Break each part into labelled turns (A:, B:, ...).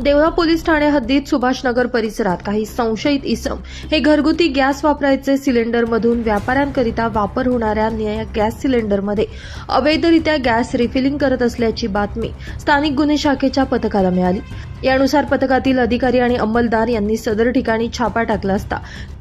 A: Deola police Thane हद्दीत सुभाषनगर परिसरात काही संशयित इसम हे घरगुती गॅस वापरायचे सिलेंडरमधून व्यापाऱ्यांकरिता वापर होणाऱ्या निळ्या गॅस सिलेंडरमध्ये अवैधरित्या गॅस रिफिलिंग करत असल्याची बातमी स्थानिक गुन्हे शाखेच्या पथकाला मिळाली. यानुसार पथकातील अधिकारी आणि अंमलदार यांनी सदर ठिकाणी छापा टाकला असता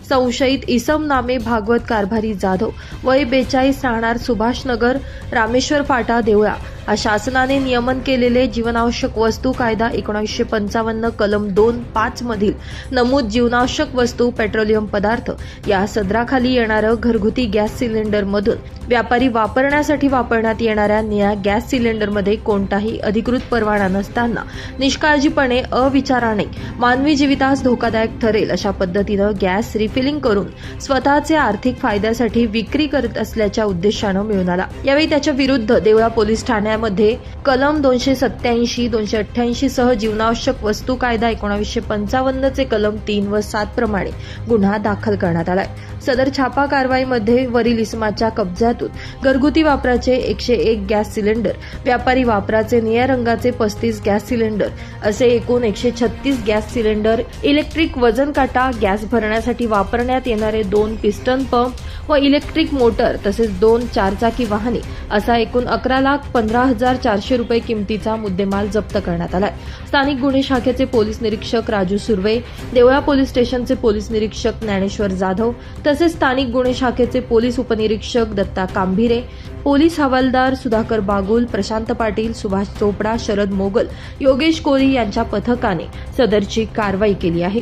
A: संशयित इसम नामे भागवत कारभारी जाधव. वय बेचाळीस राहणार सुभाषनगर रामेश्वर फाटा देवळा. शासनाने नियमन केलेले जीवनावश्यक वस्तू कायदा एकोणीसशे पंचावन्न कलम दोन पाच मधील नमूद जीवनावश्यक वस्तू पेट्रोलियम पदार्थ. या सदराखाली येणारं घरगुती गॅस सिलेंडरमधून व्यापारी वापरण्यासाठी वापरण्यात येणाऱ्या निळ्या गॅस सिलेंडरमध्ये कोणताही अधिकृत परवाना नसताना निष्काळजीपणे अविचाराने मानवी जीवितास धोकादायक ठरेल अशा पद्धतीनं गॅस रिफिलिंग करून स्वतःचे आर्थिक फायद्यासाठी विक्री करत असल्याच्या उद्देशानं मिळून आला. यावेळी त्याच्या विरुद्ध देवळा पोलीस ठाण्यामध्ये कलम दोनशे सत्याऐंशी दोनशे अठ्ठ्याऐंशी सह जीवनावश्यक वस्तू कायदा एकोणावीसशे पंचावन्नचे कलम तीन व सात प्रमाणे गुन्हा दाखल करण्यात आलाय. सदर छापा कारवाईमध्ये वरील इसमाच्या कब्जातून घरगुती वापराचे एकशे एक गॅस सिलेंडर व्यापारी वापराचे निळ्या रंगाचे पस्तीस गॅस सिलेंडर असे एकूण एकशे छत्तीस गॅस सिलेंडर इलेक्ट्रिक वजन काटा गॅस भरण्यासाठी वापर वापरण्यात येणारे दोन पिस्टन पंप व इलेक्ट्रिक मोटर तसेच दोन चारचाकी वाहने असा एकूण अकरा लाख पंधरा हजार चारशे रुपये किमतीचा मुद्देमाल जप्त करण्यात आलाय. स्थानिक गुन्हे शाखेचे पोलीस निरीक्षक राजू सुर्वे देवळा पोलीस स्टेशनचे पोलीस निरीक्षक ज्ञानेश्वर जाधव तसेच स्थानिक गुन्हे शाखेचे पोलीस उपनिरीक्षक दत्ता कांभिरे पोलीस हवालदार सुधाकर बागुल प्रशांत पाटील सुभाष चोपडा शरद मोगल योगेश कोळी यांच्या पथकाने सदरची कारवाई केली आहे.